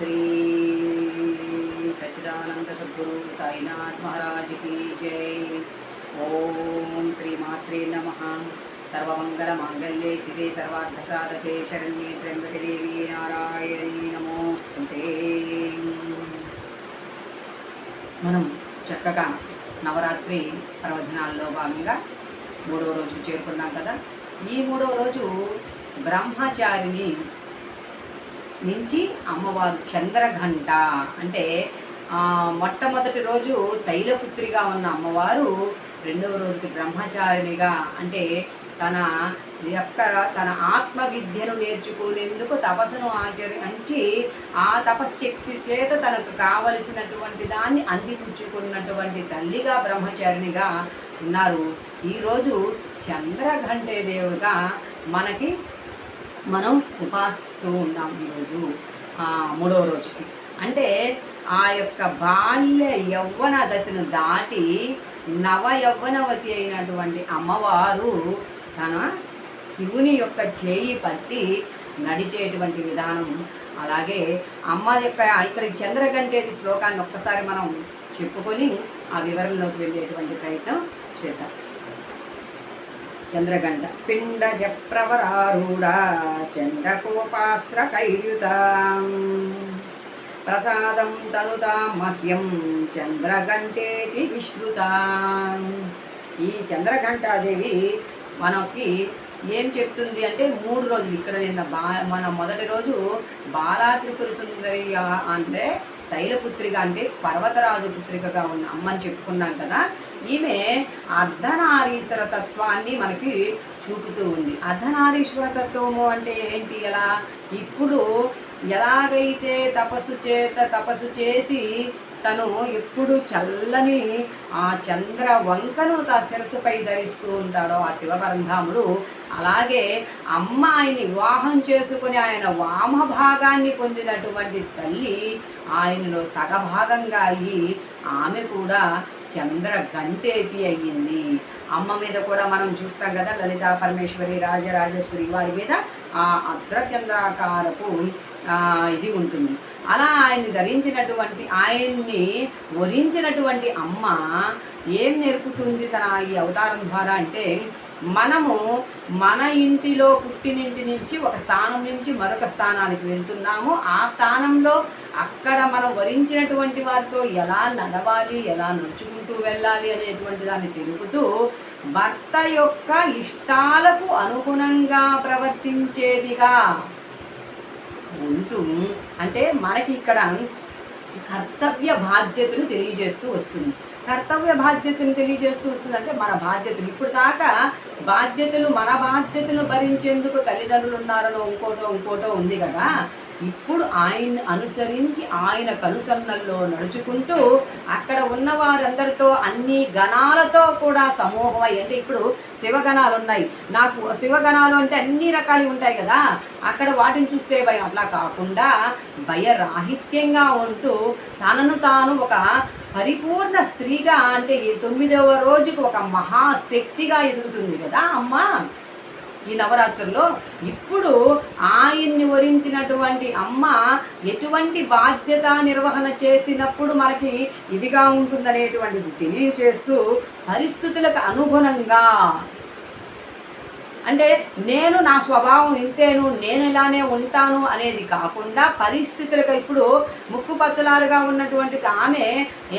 శ్రీ సచ్చిదానంద సద్గురు సాయినాథ్ మహారాజ్ की जय ఓం శ్రీ మాత్రే నమ సర్వమంగళ మాంగళ్యే శివే సర్వార్థసాధకే శరణ్యే త్ర్యంబకే దేవి నారాయణీ నమోస్తుతే మనం చక్కగా నవరాత్రి పర్వదినాల్లో భాగంగా మూడవ రోజుకు చేరుకున్నాం కదా ఈ మూడవ రోజు బ్రహ్మచారిని నుంచి అమ్మవారు చంద్రఘంట. అంటే మొట్టమొదటి రోజు శైలపుత్రిగా ఉన్న అమ్మవారు రెండవ రోజుకి బ్రహ్మచారిణిగా అంటే తన యొక్క తన ఆత్మ విద్యను నేర్చుకునేందుకు తపస్సును ఆచరించి ఆ తపశ్శక్తి చేత తనకు కావలసినటువంటి దాన్ని అందిపుచ్చుకున్నటువంటి తల్లిగా బ్రహ్మచారిణిగా ఉన్నారు. ఈరోజు చంద్రఘంటే దేవుగా మనకి మనం ఉపాసిస్తూ ఉన్నాం ఈరోజు మూడవ రోజుకి. అంటే ఆ యొక్క బాల్య యవ్వన దశను దాటి నవ యవ్వనవతి అయినటువంటి అమ్మవారు తన శివుని యొక్క చేయి పట్టి నడిచేటువంటి విధానం. అలాగే అమ్మ యొక్క ఇక్కడ చంద్రగంటేది శ్లోకాన్ని ఒక్కసారి మనం చెప్పుకొని ఆ వివరణలోకి వెళ్ళేటువంటి ప్రయత్నం చేద్దాం. చంద్రగంట పిండ జప్రవరారూఢ చండకోపాస్త్ర కైర్యుత ప్రసాదం తనుతా మహ్యం చంద్రగంటేతి విశ్రుత. ఈ చంద్రఘంటాదేవి మనకి ఏం చెప్తుంది అంటే మూడు రోజులు ఇక్కడ నిన్న బా మన మొదటి రోజు బాలా త్రిపుర సుందరి అంటే శైలపుత్రిక అంటే పర్వతరాజు పుత్రికగా ఉన్న అమ్మని చెప్పుకున్నాం కదా. ఈమె అర్ధనారీశ్వర తత్వాన్ని మనకి చూపుతూ ఉంది. అర్ధనారీశ్వర తత్వము అంటే ఏంటి? ఎలా? ఇప్పుడు ఎలాగైతే తపస్సు చేత తపస్సు చేసి తను ఎప్పుడు చల్లని ఆ చంద్ర వంకను తా శిరస్సుపై ధరిస్తూ ఉంటాడో ఆ శివపరంధాముడు. అలాగే అమ్మ ఆయన్ని వివాహం చేసుకుని ఆయన వామ భాగాన్ని పొందినటువంటి తల్లి ఆయనలో సగభాగంగా అయ్యి ఆమె కూడా చంద్ర గంటేతి అయ్యింది. అమ్మ మీద కూడా మనం చూస్తాం కదా లలితా పరమేశ్వరి రాజరాజేశ్వరి వారి మీద ఆ అగ్రచంద్రాకారపు ఇది ఉంటుంది. అలా ఆయన్ని ధరించినటువంటి ఆయన్ని వరించినటువంటి అమ్మ ఏం నేర్పుతుంది తన ఈ అవతారం ద్వారా అంటే మనము మన ఇంటిలో పుట్టినింటి నుంచి ఒక స్థానం నుంచి మరొక స్థానానికి వెళ్తున్నాము. ఆ స్థానంలో అక్కడ మనం వరించినటువంటి వారితో ఎలా నడవాలి ఎలా నడుచుకుంటూ వెళ్ళాలి అనేటువంటి దాన్ని తెలుపుతూ భర్త యొక్క ఇష్టాలకు అనుగుణంగా ప్రవర్తించేదిగా ఉంటూ అంటే మనకి ఇక్కడ కర్తవ్య బాధ్యతను తెలియజేస్తూ వస్తుంది. కర్తవ్య బాధ్యతను తెలియజేస్తూ వస్తుంది అంటే మన బాధ్యతలు. ఇప్పుడు దాకా బాధ్యతలు మన బాధ్యతలు భరించేందుకు తల్లిదండ్రులు ఉన్నారనో ఇంకోటో ఇంకోటో ఉంది కదా. ఇప్పుడు ఆయన అనుసరించి ఆయన కనుసన్నల్లో నడుచుకుంటూ అక్కడ ఉన్న వారందరితో అన్ని గణాలతో కూడా సమూహం అంటే ఇప్పుడు శివగణాలు ఉన్నాయి నాకు శివగణాలు అంటే అన్ని రకాలు ఉంటాయి కదా అక్కడ వాటిని చూస్తే భయం. అట్లా కాకుండా భయరాహిత్యంగా ఉంటూ తనను తాను ఒక పరిపూర్ణ స్త్రీగా అంటే ఈ తొమ్మిదవ రోజుకు ఒక మహాశక్తిగా ఎదుగుతుంది కదా అమ్మ. ఈ నవరాత్రుల్లో ఇప్పుడు ఆయన్ని వరించినటువంటి అమ్మ ఎటువంటి బాధ్యత నిర్వహణ చేసినప్పుడు మనకి ఇదిగా ఉంటుందనేటువంటిది తెలియచేస్తూ పరిస్థితులకు అనుగుణంగా అంటే నేను నా స్వభావం ఇంతేను నేను ఇలానే ఉంటాను అనేది కాకుండా పరిస్థితులకు ఇప్పుడు ముక్కు పచ్చలారుగా ఉన్నటువంటి ఆమె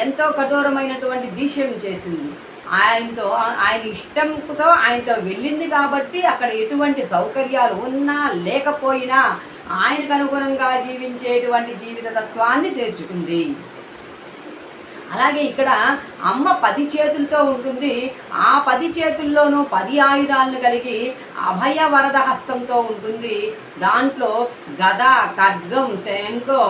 ఎంతో కఠోరమైనటువంటి దీక్షను చేసింది. ఆయనతో ఆయన ఇష్టంతో ఆయనతో వెళ్ళింది కాబట్టి అక్కడ ఎటువంటి సౌకర్యాలు ఉన్నా లేకపోయినా ఆయనకు అనుగుణంగా జీవించేటువంటి జీవిత తత్వాన్ని తెచ్చుకుంది అలాగే ఇక్కడ అమ్మ పది చేతులతో ఉంటుంది. ఆ పది చేతుల్లోనూ పది ఆయుధాలను కలిగి అభయ వరద హస్తంతో ఉంటుంది. దాంట్లో గద ఖడ్గం శంఖం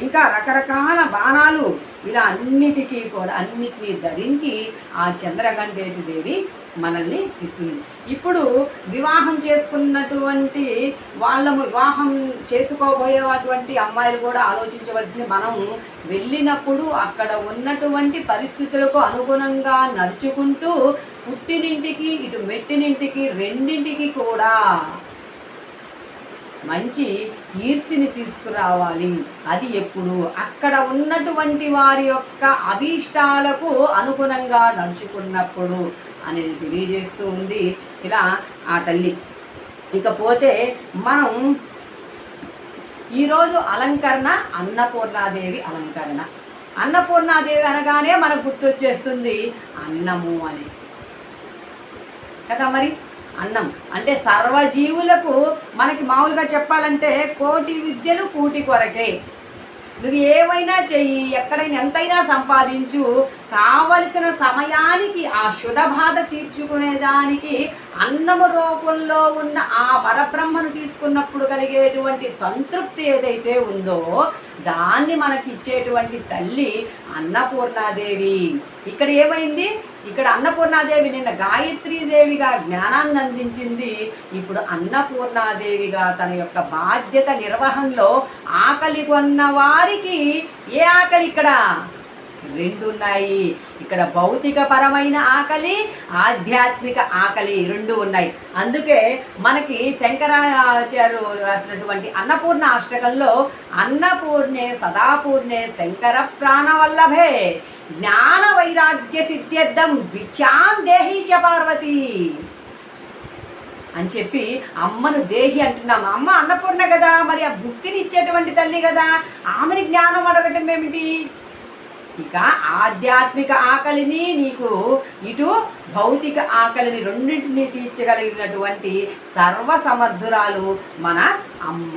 ఇంకా రకరకాల బాణాలు ఇలా అన్నిటికీ కూడా అన్నిటినీ ధరించి ఆ చంద్రగంటేటి దేవి మనల్ని ఇస్తుంది. ఇప్పుడు వివాహం చేసుకున్నటువంటి వాళ్ళము వివాహం చేసుకోబోయేటువంటి అమ్మాయిలు కూడా ఆలోచించవలసింది మనం వెళ్ళినప్పుడు అక్కడ ఉన్నటువంటి పరిస్థితులకు అనుగుణంగా నడుచుకుంటూ పుట్టినింటికి ఇటు మెట్టినింటికి రెండింటికి కూడా మంచి కీర్తిని తీసుకురావాలి. అది ఎప్పుడు? అక్కడ ఉన్నటువంటి వారి యొక్క అభీష్టాలకు అనుగుణంగా నడుచుకున్నప్పుడు అనేది తెలియజేస్తూ ఉంది. ఇలా ఆ తల్లి. ఇకపోతే మనం ఈరోజు అలంకరణ అన్నపూర్ణాదేవి అలంకరణ. అన్నపూర్ణాదేవి అనగానే మనకు గుర్తొచ్చేస్తుంది అన్నము అనేసి. కదా మరి? అన్నం. అంటే సర్వజీవులకు మనకి మామూలుగా చెప్పాలంటే కోటి విద్యలు కూటి కొరకే. నువ్వు ఏమైనా చెయ్యి ఎక్కడైనా ఎంతైనా సంపాదించు. కావలసిన సమయానికి ఆ శుధ బాధ తీర్చుకునేదానికి అన్నము రూపంలో ఉన్న ఆ పరబ్రహ్మను తీసుకున్నప్పుడు కలిగేటువంటి సంతృప్తి ఏదైతే ఉందో దాన్ని మనకి ఇచ్చేటువంటి తల్లి అన్నపూర్ణాదేవి. ఇక్కడ ఏమైంది? ఇక్కడ అన్నపూర్ణాదేవి నిన్న గాయత్రీదేవిగా జ్ఞానాన్ని అందించింది. ఇప్పుడు అన్నపూర్ణాదేవిగా తన యొక్క బాధ్యత నిర్వహణలో ఆకలి కొన్న వారికి ఏ ఆకలి ఇక్కడ? రెండు ఉన్నాయి ఇక్కడ భౌతిక పరమైన ఆకలి ఆధ్యాత్మిక ఆకలి రెండు ఉన్నాయి. అందుకే మనకి శంకరాచార్య రాసినటువంటి అన్నపూర్ణ అష్టకంలో అన్నపూర్ణే సదాపూర్ణే శంకర ప్రాణవల్లభే. జ్ఞాన వైరాగ్య సిద్ధ్యర్థం విచాం దేహి చ పార్వతి. అని చెప్పి అమ్మను దేహి అంటున్నాం. అమ్మ అన్నపూర్ణ కదా మరి ఆ భుక్తిని ఇచ్చేటువంటి తల్లి కదా. ఆమెని జ్ఞానం అడగటం ఏమిటి? ఇక ఆధ్యాత్మిక ఆకలిని నీకు ఇటు భౌతిక ఆకలిని రెండింటిని తీర్చగలిగినటువంటి సర్వసమర్థురాలు మన అమ్మ.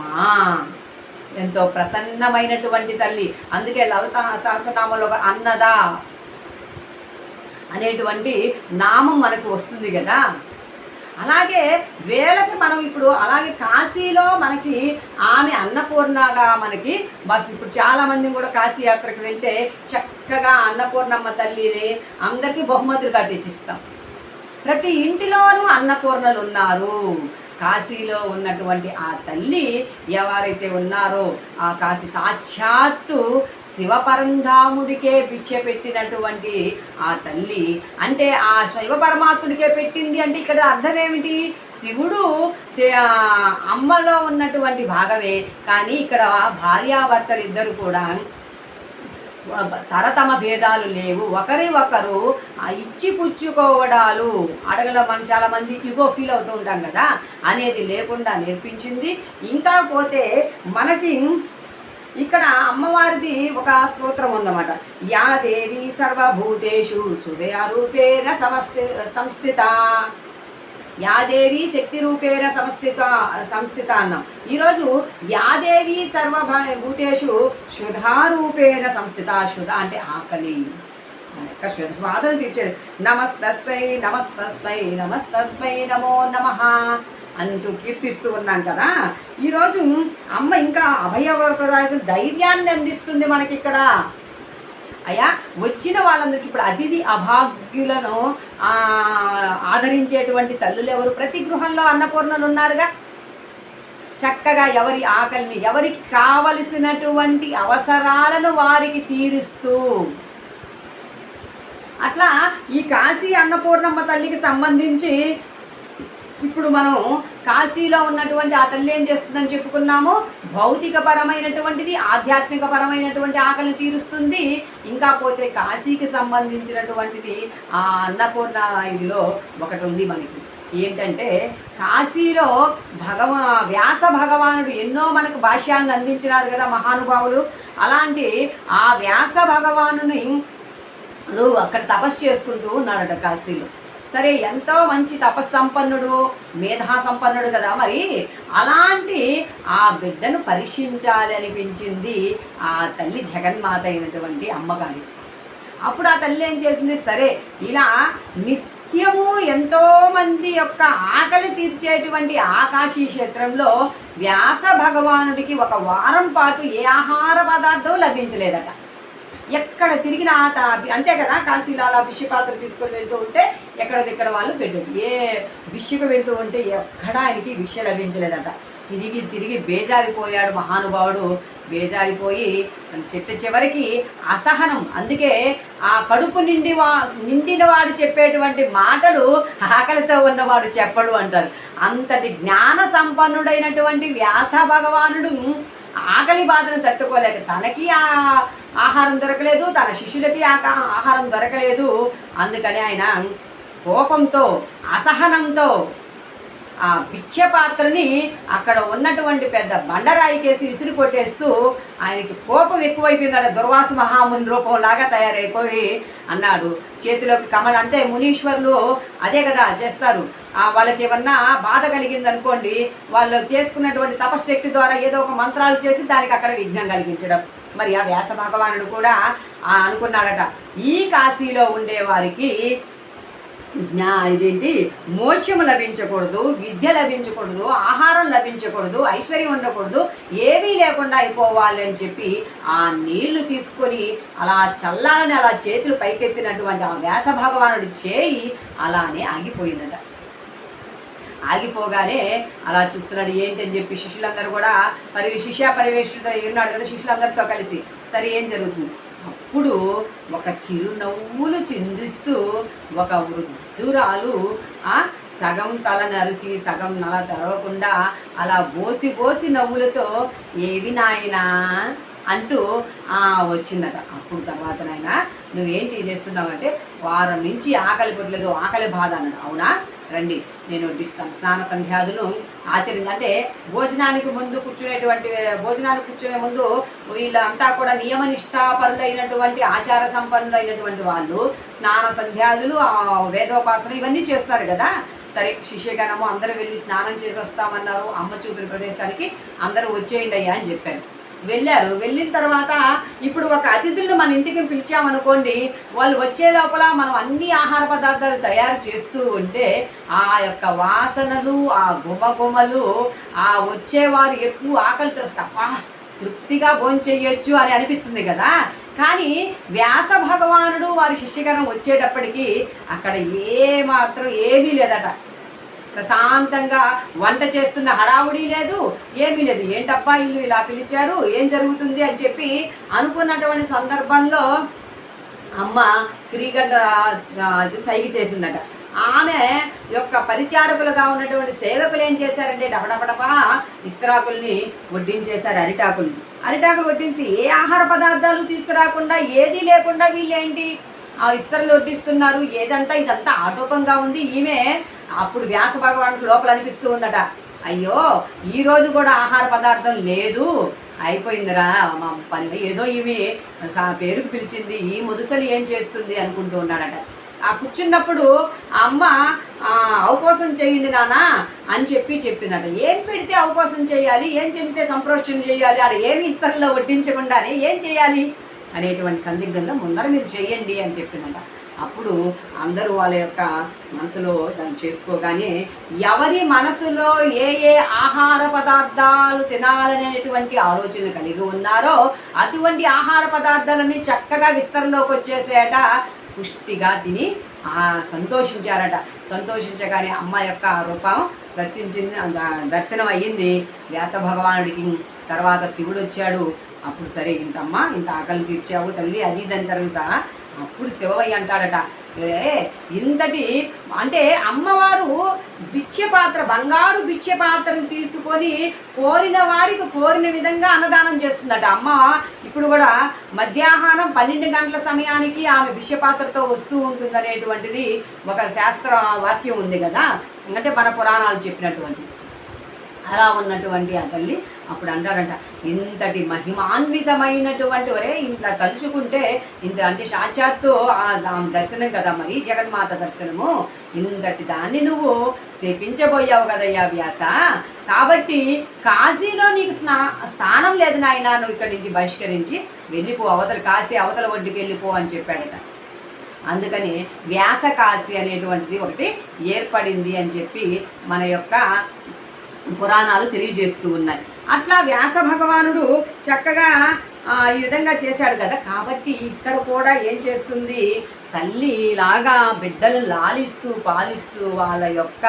ఎంతో ప్రసన్నమైనటువంటి తల్లి. అందుకే లలిత సహస్రనామంలో ఒక అన్నదా అనేటువంటి నామం మనకు వస్తుంది కదా. అలాగే వేలకి మనం ఇప్పుడు అలాగే కాశీలో మనకి ఆమె అన్నపూర్ణగా మనకి బస్ ఇప్పుడు చాలామంది కూడా కాశీ యాత్రకు వెళ్తే చక్కగా అన్నపూర్ణమ్మ తల్లిని అందరికీ బహుమతులుగా తెచ్చిస్తాం. ప్రతి ఇంటిలోనూ అన్నపూర్ణలు ఉన్నారు. కాశీలో ఉన్నటువంటి ఆ తల్లి ఎవరైతే ఉన్నారో ఆ కాశీ సాక్షాత్తు శివపరంధాముడికే పిచ్చ పెట్టినటువంటి ఆ తల్లి. అంటే ఆ శివ పరమాత్ముడికే పెట్టింది అంటే ఇక్కడ అర్థం ఏమిటి? శివుడు అమ్మలో ఉన్నటువంటి భాగమే. కానీ ఇక్కడ భార్యాభర్తలు ఇద్దరు కూడా తరతమ భేదాలు లేవు. ఒకరి ఒకరు ఇచ్చి పుచ్చుకోవడాలు అడగల మనం చాలా మంది ఇగో ఫీల్ అవుతూ ఉంటాం కదా అనేది లేకుండా నేర్పించింది. ఇంకా పోతే మనకి ఇక్కడ అమ్మవారిది ఒక స్తోత్రం ఉందన్నమాట. యా దేవి సర్వభూతేషు సుదయారూపేణ సమస్తి సంస్థిత. యాదేవి శక్తి రూపేణ సంస్థిత సంస్థిత అన్నాం. ఈరోజు యాదేవి సర్వభూతేషు శుధారూపేణ సంస్థిత శుధ అంటే ఆకలి. యొక్క శుధ బాధలు తీర్చాడు నమస్తస్మై నమస్తస్మై నమస్తస్మై నమో నమ. అంటూ కీర్తిస్తూ ఉన్నాం కదా. ఈరోజు అమ్మ ఇంకా అభయవరప్రదాయకు ధైర్యాన్ని అందిస్తుంది మనకి ఇక్కడ. అయ్యా వచ్చిన వాళ్ళందరికీ ఇప్పుడు అతిథి అభాగ్యులను ఆదరించేటువంటి తల్లులు ఎవరు? ప్రతి గృహంలో అన్నపూర్ణలు ఉన్నారుగా. చక్కగా ఎవరి ఆకలిని ఎవరికి కావలసినటువంటి అవసరాలను వారికి తీరుస్తూ. అట్లా ఈ కాశీ అన్నపూర్ణమ్మ తల్లికి సంబంధించి ఇప్పుడు మనం కాశీలో ఉన్నటువంటి ఆ తల్లి ఏం చేస్తుందని చెప్పుకున్నాము? భౌతిక పరమైనటువంటిది ఆధ్యాత్మిక పరమైనటువంటి ఆకలిని తీరుస్తుంది. ఇంకా పోతే కాశీకి సంబంధించినటువంటిది ఆ అన్నపూర్ణ ఇదిలో ఒకటి ఉంది మనకి. ఏంటంటే కాశీలో భగవా వ్యాస భగవానుడు ఎన్నో మనకు భాష్యాలను అందించినారు కదా మహానుభావులు. అలాంటి ఆ వ్యాస భగవానుని నువ్వు అక్కడ తపస్సు చేసుకుంటూ ఉన్నాడట కాశీలో. సరే ఎంతో మంచి తపస్సంపన్నుడు మేధా సంపన్నుడు కదా మరి. అలాంటి ఆ బిడ్డను పరీక్షించాలి అనిపించింది ఆ తల్లి జగన్మాత అయినటువంటి అమ్మగారి. అప్పుడు ఆ తల్లి ఏం చేసింది? సరే ఇలా నిత్యము ఎంతోమంది యొక్క ఆకలి తీర్చేటువంటి ఆకాశీ క్షేత్రంలో వ్యాస భగవానుడికి ఒక వారం పాటు ఏ ఆహార పదార్థం లభించలేదట. ఎక్కడ తిరిగిన ఆ త- అంతే కదా కాశీలో అలా భిష్యపాత్ర తీసుకొని వెళ్తూ ఉంటే ఎక్కడ దగ్గర వాళ్ళు పెట్టారు. ఏ భిష్యకు వెళ్తూ ఉంటే ఎక్కడ ఆయనకి విష లభించలేదట. తిరిగి తిరిగి బేజారిపోయాడు మహానుభావుడు. బేజారిపోయి చెట్టు చివరికి అసహనం. అందుకే ఆ కడుపు నిండి వా నిండిన వాడు చెప్పేటువంటి మాటలు ఆకలితో ఉన్నవాడు చెప్పడు అంటారు. అంతటి జ్ఞాన సంపన్నుడైనటువంటి వ్యాస భగవానుడు ఆకలి బాధను తట్టుకోలేక తనకి ఆ ఆహారం దొరకలేదు తన శిష్యులకి ఆహారం దొరకలేదు. అందుకని ఆయన కోపంతో అసహనంతో ఆ పిచ్చ పాత్రని అక్కడ ఉన్నటువంటి పెద్ద బండరాయి కేసి విసిరి కొట్టేస్తూ ఆయనకి కోపం ఎక్కువైపోయిందట. దుర్వాస మహాముని రూపంలాగా తయారైపోయి అన్నాడు. చేతిలోకి కమల అంటే మునీశ్వర్లు అదే కదా చేస్తారు. వాళ్ళకి ఏమన్నా బాధ కలిగింది అనుకోండి వాళ్ళు చేసుకున్నటువంటి తపశ్శక్తి ద్వారా ఏదో ఒక మంత్రాలు చేసి దానికి అక్కడ విఘ్నం కలిగించడం. మరి ఆ వ్యాస భగవానుడు కూడా అనుకున్నాడట ఈ కాశీలో ఉండే వారికి జ్ఞా ఇదేంటి మోక్షము లభించకూడదు విద్య లభించకూడదు ఆహారం లభించకూడదు ఐశ్వర్యం ఉండకూడదు ఏమీ లేకుండా అయిపోవాలి అని చెప్పి ఆ నీళ్ళు తీసుకొని అలా చల్లాలని అలా చేతులు పైకెత్తినటువంటి ఆ వ్యాస భగవానుడి చేయి అలానే ఆగిపోయిందట. ఆగిపోగానే అలా చూస్తున్నాడు ఏంటి అని చెప్పి శిష్యులందరూ కూడా పరి శిష్య పరివేషుడితో ఉన్నాడు కదా శిష్యులందరితో కలిసి. సరే ఏం జరుగుతుంది? అప్పుడు ఒక చిరునవ్వులు చిందిస్తూ ఒక వృద్ధురాలు ఆ సగం తల నరిసి సగం నల తెరవకుండా అలా బోసి బోసి నవ్వులతో ఏవి నాయనా? అంటూ ఆ, వచ్చిందట. అప్పుడు తర్వాత నాయన నువ్వేంటి చేస్తున్నావు? అంటే వారం నుంచి ఆకలి పుట్టలేదు ఆకలి బాధ అన్నాడు. అవునా? రండి నేను వడ్డిస్తాను. స్నాన సంధ్యాదులు ఆచరించి అంటే భోజనానికి ముందు కూర్చునేటువంటి భోజనానికి కూర్చునే ముందు వీళ్ళంతా కూడా నియమ నియమనిష్టాపరులైనటువంటి ఆచార సంపన్నులైనటువంటి వాళ్ళు స్నాన సంధ్యాదులు వేదోపాసన ఇవన్నీ చేస్తారు కదా. సరే శిష్యగణము అందరూ వెళ్ళి స్నానం చేసి వస్తామన్నారు అమ్మ చూపిన ప్రదేశానికి అందరూ వచ్చేయండి అయ్యా అని చెప్పారు. వెళ్ళారు. వెళ్ళిన తర్వాత ఇప్పుడు ఒక అతిథులను మన ఇంటికి పిలిచామనుకోండి వాళ్ళు వచ్చే లోపల మనం అన్ని ఆహార పదార్థాలు తయారు చేస్తూ ఉంటే ఆ యొక్క వాసనలు ఆ గుమగుమలు ఆ వచ్చేవారు ఎక్కువ ఆకలితో తప్ప తృప్తిగా భోంచెయ్యొచ్చు అని అనిపిస్తుంది కదా. కానీ వ్యాస భగవానుడు వారి శిష్యగణం వచ్చేటప్పటికి అక్కడ ఏ మాత్రం ఏమీ లేదట. ప్రశాంతంగా వంట చేస్తున్న హడావుడి లేదు ఏమీ లేదు. ఏంటబ్బా ఇల్లు ఇలా పిలిచారు? ఏం జరుగుతుంది అని చెప్పి అనుకున్నటువంటి సందర్భంలో అమ్మ క్రీగడ్డ సైగి చేసిందట. ఆమె యొక్క పరిచారకులుగా ఉన్నటువంటి సేవకులు ఏం చేశారంటే డబడబడపా ఇస్తరాకుల్ని వడ్డించేశారు అరిటాకుల్ని. అరిటాకులు వడ్డించి ఏ ఆహార పదార్థాలు తీసుకురాకుండా ఏది లేకుండా వీళ్ళేంటి? ఆ ఇస్తరులు వడ్డిస్తున్నారు. ఏదంతా ఇదంతా ఆటోపంగా ఉంది. ఈమె అప్పుడు వ్యాస భగవానుడు లోపల అనిపిస్తూ ఉందట అయ్యో ఈ రోజు కూడా ఆహార పదార్థం లేదు. అయిపోయిందిరా మా పని ఏదో ఇవి సా- పేరుకు పిలిచింది. ఈ ముదుసలు ఏం చేస్తుంది? అనుకుంటూ ఉన్నాడట. ఆ కూర్చున్నప్పుడు అమ్మ అవకాశం చేయండి నానా అని చెప్పి చెప్పిందట. ఏం పెడితే అవకాశం చేయాలి? ఏం చెబితే సంప్రోషణ చేయాలి? ఆడ ఏమి ఇస్తరులో వడ్డించకుండానే ఏం చేయాలి? అనేటువంటి సందిగ్ధంలో ముందర మీరు చేయండి అని చెప్పిందట. అప్పుడు అందరూ వాళ్ళ యొక్క మనసులో దాన్ని చేసుకోగానే ఎవరి మనసులో ఏ ఏ ఆహార పదార్థాలు తినాలనేటువంటి ఆలోచనలు కలిగి ఉన్నారో అటువంటి ఆహార పదార్థాలని చక్కగా విస్తరణలోకి వచ్చేసేట. పుష్టిగా తిని సంతోషించారట. సంతోషించగానే అమ్మ యొక్క రూపం దర్శించింది దర్శనం అయ్యింది. వ్యాస భగవానుడికి తర్వాత శివుడు వచ్చాడు. అప్పుడు సరే ఇంతమ్మా ఇంత ఆకలి తీర్చావు తల్లి అది దాని తర్వాత అప్పుడు శివయ్య అంటాడట. ఏ ఇంతటి అంటే అమ్మవారు బిచ్చ పాత్ర బంగారు బిచ్చ పాత్రను తీసుకొని కోరిన వారికి కోరిన విధంగా అన్నదానం చేస్తుందట. అమ్మ ఇప్పుడు కూడా మధ్యాహ్నం పన్నెండు గంటల సమయానికి ఆమె బిచ్చ పాత్రతో వస్తూ ఉంటుందనేటువంటిది ఒక శాస్త్ర వాక్యం ఉంది కదా. అంటే మన పురాణాలు చెప్పినటువంటి అలా ఉన్నటువంటి ఆ తల్లి అప్పుడు అంటాడంట ఇంతటి మహిమాన్వితమైనటువంటి వరే ఇంట్లో తలుచుకుంటే ఇంత అంటే సాక్షాత్తు ఆ దర్శనం కదా మరి జగన్మాత దర్శనము. ఇంతటి దాన్ని నువ్వు శపించబోయావు కదయ్యా వ్యాస. కాబట్టి కాశీలో నీకు స్నా స్థానం లేదు నాయన నువ్వు ఇక్కడి నుంచి బహిష్కరించి వెళ్ళిపో అవతల కాశీ అవతల ఒడ్డుకి వెళ్ళిపో అని చెప్పాడట. అందుకని వ్యాస కాశీ అనేటువంటిది ఒకటి ఏర్పడింది అని చెప్పి మన యొక్క పురాణాలు తెలియజేస్తూ ఉన్నాయి. అట్లా వ్యాస భగవానుడు చక్కగా ఈ విధంగా చేశాడు కదా. కాబట్టి ఇక్కడ కూడా ఏం చేస్తుంది? తల్లి లాగా బిడ్డలు లాలిస్తూ పాలిస్తూ వాళ్ళ యొక్క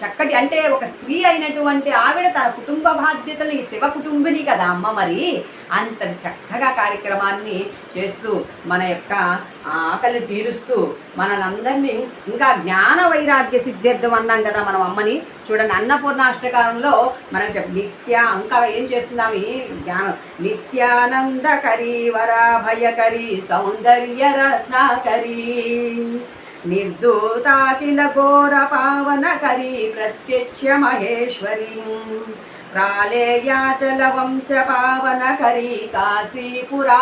చక్కటి అంటే ఒక స్త్రీ అయినటువంటి ఆవిడ తన కుటుంబ బాధ్యతలు ఈ శివ కుటుంబిని కదా అమ్మ మరి. అంత చక్కగా కార్యక్రమాన్ని చేస్తూ మన యొక్క ఆకలి తీరుస్తూ మనలందరినీ ఇంకా జ్ఞాన వైరాగ్య సిద్ధార్థం అన్నాం కదా మనం అమ్మని. చూడండి అన్నపూర్ణాష్టకాలంలో మనం చెప్ నిత్య ఇంకా ఏం చేస్తున్నాం? ఈ జ్ఞానం నిత్యానందకరి వరాభయకరి సౌందర్య రత్నాకరి నిర్దూతాకిల ఘోర పావనకరి ప్రత్యక్ష మహేశ్వరి. ప్రాళేయాచల వంశ పావనకరి కాశీపురాధీశ్వరీ.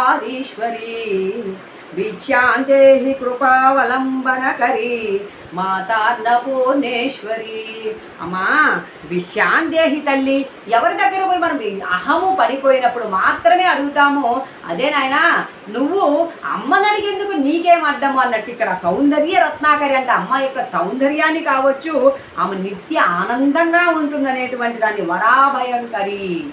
విద్యాందేహి కృపావలంబనకరి మాతాన్నపూర్ణేశ్వరి అమ్మా విశ్యాందేహి తల్లి ఎవరి దగ్గర పోయి మనం అహము పడిపోయినప్పుడు మాత్రమే అడుగుతాము? అదే నాయనా నువ్వు అమ్మని అడిగేందుకు నీకేం అర్థం అన్నట్టు ఇక్కడ సౌందర్య రత్నాకరి అంటే అమ్మ యొక్క సౌందర్యాన్ని కావచ్చు ఆమె నిత్య ఆనందంగా ఉంటుందనేటువంటి దాన్ని వరాభయంకరి.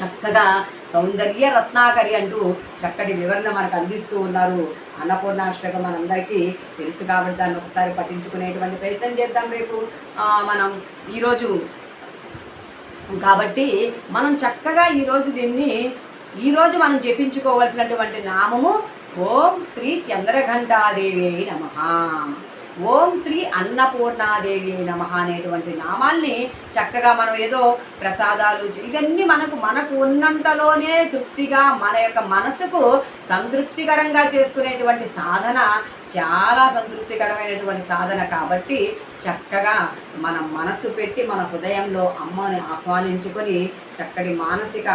చక్కగా సౌందర్య రత్నాకరి అంటూ చక్కటి వివరణ మనకు అందిస్తూ ఉన్నారు. అన్నపూర్ణాష్టకం మనందరికీ తెలుసు కాబట్టి దాన్ని ఒకసారి పఠించుకునేటువంటి ప్రయత్నం చేద్దాం రేపు. మనం ఈరోజు కాబట్టి మనం చక్కగా ఈరోజు దీన్ని ఈరోజు మనం జపించుకోవలసినటువంటి నామము ఓం శ్రీ చంద్రఘంటాదేవి నమ. ఓం శ్రీ అన్నపూర్ణాదేవి నమ అనేటువంటి నామాల్ని చక్కగా మనం ఏదో ప్రసాదాలు ఇవన్నీ మనకు మనకు ఉన్నంతలోనే తృప్తిగా మన యొక్క మనసుకు సంతృప్తికరంగా చేసుకునేటువంటి సాధన చాలా సంతృప్తికరమైనటువంటి సాధన కాబట్టి చక్కగా మన మనస్సు పెట్టి మన హృదయంలో అమ్మని ఆహ్వానించుకొని చక్కటి మానసిక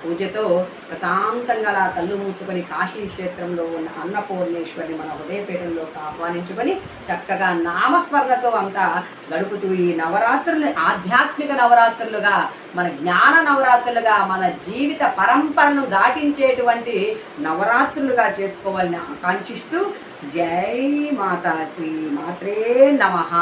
పూజతో ప్రశాంతంగా అలా కళ్ళు మూసుకొని కాశీ క్షేత్రంలో ఉన్న అన్నపూర్ణేశ్వరిని మన హృదయపీఠంలోకి ఆహ్వానించుకొని చక్కగా నామస్మరణతో అంతా గడుపుతూ ఈ నవరాత్రులు ఆధ్యాత్మిక నవరాత్రులుగా మన జ్ఞాన నవరాత్రులుగా మన జీవిత పరంపరను దాటించేటువంటి నవరాత్రులుగా చేసుకోవాలని ఆకాంక్షిస్తూ జై మాతా శ్రీ మాత్రే నమః